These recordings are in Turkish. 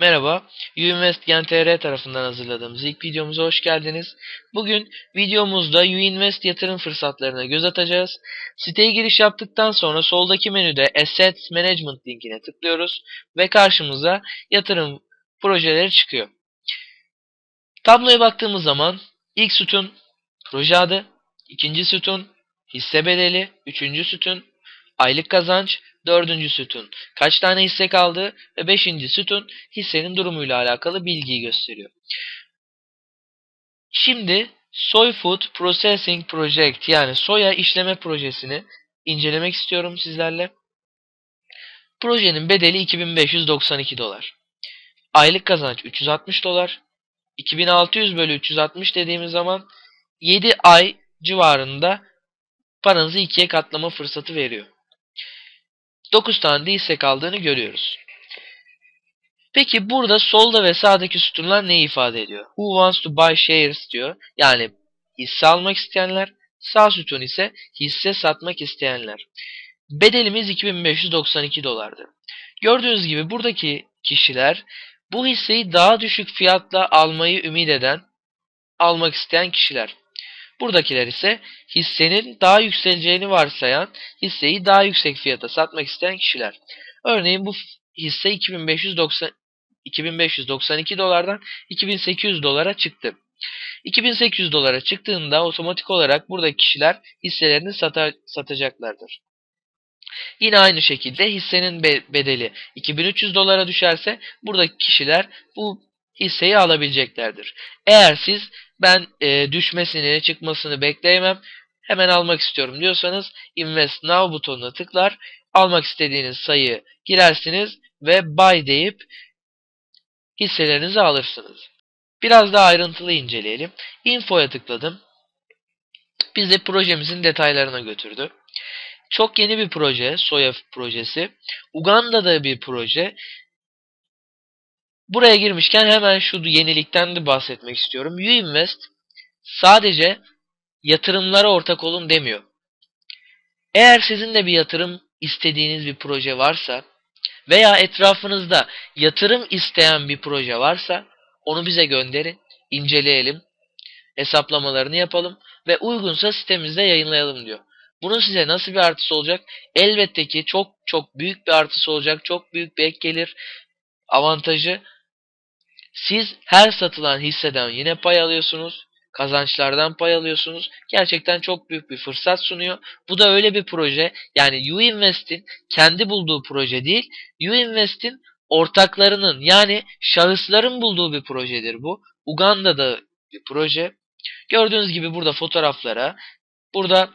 Merhaba, Uinvest Gen.tr tarafından hazırladığımız ilk videomuza hoş geldiniz. Bugün videomuzda Uinvest yatırım fırsatlarına göz atacağız. Siteye giriş yaptıktan sonra soldaki menüde Assets Management linkine tıklıyoruz ve karşımıza yatırım projeleri çıkıyor. Tabloya baktığımız zaman ilk sütun proje adı, ikinci sütun hisse bedeli, üçüncü sütun aylık kazanç, dördüncü sütun kaç tane hisse kaldı ve beşinci sütun hissenin durumuyla alakalı bilgiyi gösteriyor. Şimdi Soy Food Processing Project yani soya işleme projesini incelemek istiyorum sizlerle. Projenin bedeli 2592 dolar. Aylık kazanç 360 dolar. 2600 bölü 360 dediğimiz zaman 7 ay civarında paranızı ikiye katlama fırsatı veriyor. 9 tane de hisse kaldığını görüyoruz. Peki burada solda ve sağdaki sütunlar neyi ifade ediyor? Who wants to buy shares diyor. Yani hisse almak isteyenler. Sağ sütun ise hisse satmak isteyenler. Bedelimiz 2592 dolardı. Gördüğünüz gibi buradaki kişiler bu hisseyi daha düşük fiyatla almayı ümit eden, almak isteyen kişiler. Buradakiler ise hissenin daha yükseleceğini varsayan hisseyi daha yüksek fiyata satmak isteyen kişiler. Örneğin bu hisse 2590, 2592 dolardan 2800 dolara çıktı. 2800 dolara çıktığında otomatik olarak buradaki kişiler hisselerini sata, satacaklardır. Yine aynı şekilde hissenin bedeli 2300 dolara düşerse buradaki kişiler bu hisseyi alabileceklerdir. Eğer siz ben e, düşmesini, çıkmasını bekleyemem, hemen almak istiyorum diyorsanız Invest Now butonuna tıklar, almak istediğiniz sayı girersiniz ve Buy deyip hisselerinizi alırsınız. Biraz daha ayrıntılı inceleyelim. Info'ya tıkladım. Bizi projemizin detaylarına götürdü. Çok yeni bir proje, Soya projesi. Uganda'da bir proje. Buraya girmişken hemen şu yenilikten de bahsetmek istiyorum. Uinvest sadece yatırımlara ortak olun demiyor. Eğer sizin de bir yatırım istediğiniz bir proje varsa veya etrafınızda yatırım isteyen bir proje varsa onu bize gönderin, inceleyelim, hesaplamalarını yapalım ve uygunsa sitemizde yayınlayalım diyor. Bunun size nasıl bir artısı olacak? Elbette ki çok çok büyük bir artısı olacak. Çok büyük bir ek gelir avantajı siz her satılan hisseden yine pay alıyorsunuz. Kazançlardan pay alıyorsunuz. Gerçekten çok büyük bir fırsat sunuyor. Bu da öyle bir proje. Yani Uinvest'in kendi bulduğu proje değil. Uinvest'in ortaklarının yani şahısların bulduğu bir projedir bu. Uganda'da bir proje. Gördüğünüz gibi burada fotoğraflara, burada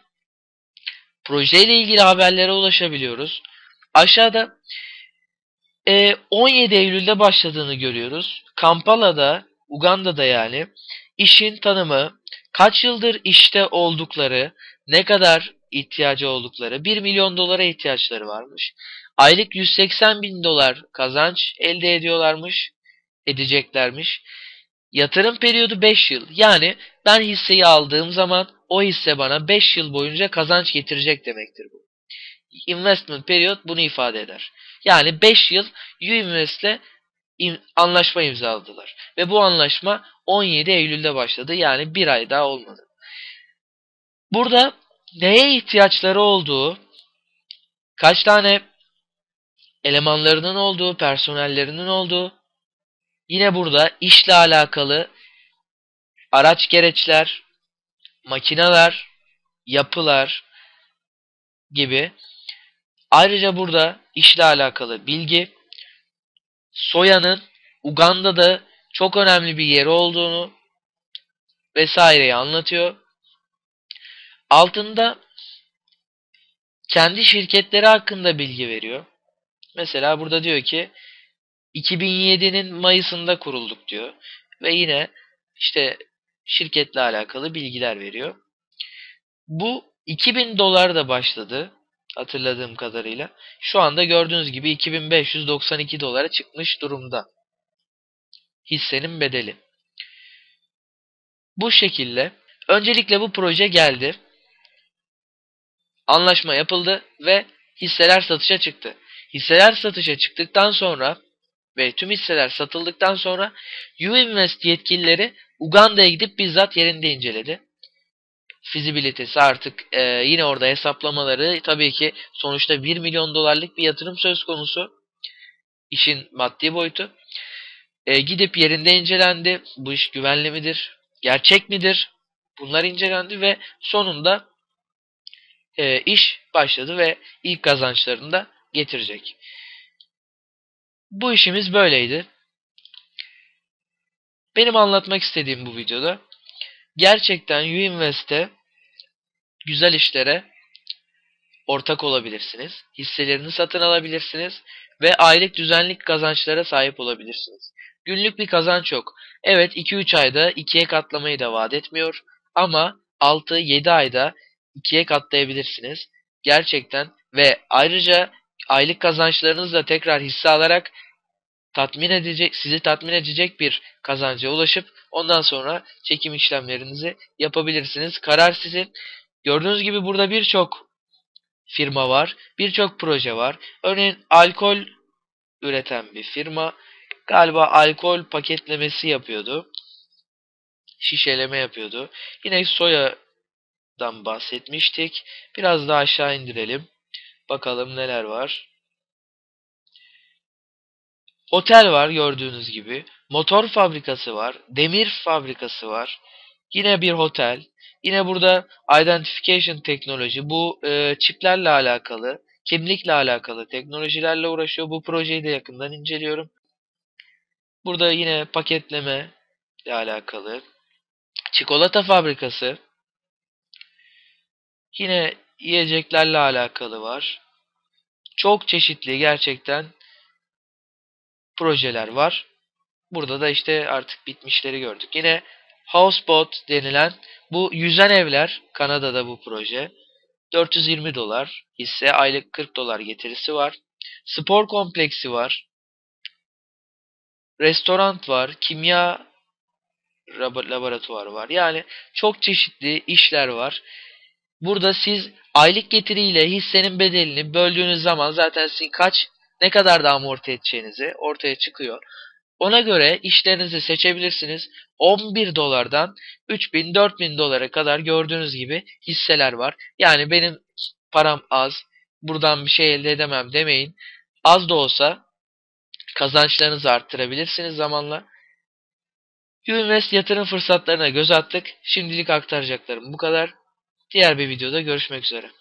projeyle ilgili haberlere ulaşabiliyoruz. Aşağıda e, 17 Eylül'de başladığını görüyoruz. Kampala'da, Uganda'da yani işin tanımı, kaç yıldır işte oldukları, ne kadar ihtiyacı oldukları, 1 milyon dolara ihtiyaçları varmış. Aylık 180 bin dolar kazanç elde ediyorlarmış, edeceklermiş. Yatırım periyodu 5 yıl. Yani ben hisseyi aldığım zaman o hisse bana 5 yıl boyunca kazanç getirecek demektir bu. Investment period bunu ifade eder. Yani 5 yıl Uinvest'le anlaşma imzaladılar. Ve bu anlaşma 17 Eylül'de başladı. Yani bir ay daha olmadı. Burada neye ihtiyaçları olduğu, kaç tane elemanlarının olduğu, personellerinin olduğu, yine burada işle alakalı araç gereçler, makineler, yapılar gibi Ayrıca burada işle alakalı bilgi, soyanın Uganda'da çok önemli bir yeri olduğunu vesaireyi anlatıyor. Altında kendi şirketleri hakkında bilgi veriyor. Mesela burada diyor ki 2007'nin Mayıs'ında kurulduk diyor. Ve yine işte şirketle alakalı bilgiler veriyor. Bu 2000 dolar da başladı hatırladığım kadarıyla. Şu anda gördüğünüz gibi 2592 dolara çıkmış durumda. Hissenin bedeli. Bu şekilde öncelikle bu proje geldi. Anlaşma yapıldı ve hisseler satışa çıktı. Hisseler satışa çıktıktan sonra ve tüm hisseler satıldıktan sonra U-Invest yetkilileri Uganda'ya gidip bizzat yerinde inceledi. Fizibilitesi artık e, yine orada hesaplamaları tabii ki sonuçta 1 milyon dolarlık bir yatırım söz konusu. İşin maddi boyutu. E, gidip yerinde incelendi. Bu iş güvenli midir? Gerçek midir? Bunlar incelendi ve sonunda e, iş başladı ve ilk kazançlarını da getirecek. Bu işimiz böyleydi. Benim anlatmak istediğim bu videoda gerçekten Uinvest'te güzel işlere ortak olabilirsiniz. Hisselerini satın alabilirsiniz ve aylık düzenli kazançlara sahip olabilirsiniz. Günlük bir kazanç yok. Evet 2-3 ayda 2'ye katlamayı da vaat etmiyor ama 6-7 ayda 2'ye katlayabilirsiniz. Gerçekten ve ayrıca aylık kazançlarınızla tekrar hisse alarak tatmin edecek, sizi tatmin edecek bir kazanca ulaşıp ondan sonra çekim işlemlerinizi yapabilirsiniz. Karar sizin. Gördüğünüz gibi burada birçok firma var, birçok proje var. Örneğin alkol üreten bir firma galiba alkol paketlemesi yapıyordu. Şişeleme yapıyordu. Yine soyadan bahsetmiştik. Biraz daha aşağı indirelim. Bakalım neler var. Otel var gördüğünüz gibi. Motor fabrikası var. Demir fabrikası var. Yine bir otel. Yine burada identification teknoloji. Bu e, çiplerle alakalı, kimlikle alakalı teknolojilerle uğraşıyor. Bu projeyi de yakından inceliyorum. Burada yine paketleme ile alakalı. Çikolata fabrikası. Yine yiyeceklerle alakalı var. Çok çeşitli gerçekten projeler var. Burada da işte artık bitmişleri gördük. Yine Houseboat denilen bu yüzen evler Kanada'da bu proje. 420 dolar hisse aylık 40 dolar getirisi var. Spor kompleksi var. Restoran var. Kimya laboratuvarı var. Yani çok çeşitli işler var. Burada siz aylık getiriyle hissenin bedelini böldüğünüz zaman zaten sizin kaç ne kadar da amorti edeceğinizi ortaya çıkıyor. Ona göre işlerinizi seçebilirsiniz. 11 dolardan 3000 4000 dolara kadar gördüğünüz gibi hisseler var. Yani benim param az, buradan bir şey elde edemem demeyin. Az da olsa kazançlarınızı arttırabilirsiniz zamanla. Uinvest yatırım fırsatlarına göz attık. Şimdilik aktaracaklarım bu kadar. Diğer bir videoda görüşmek üzere.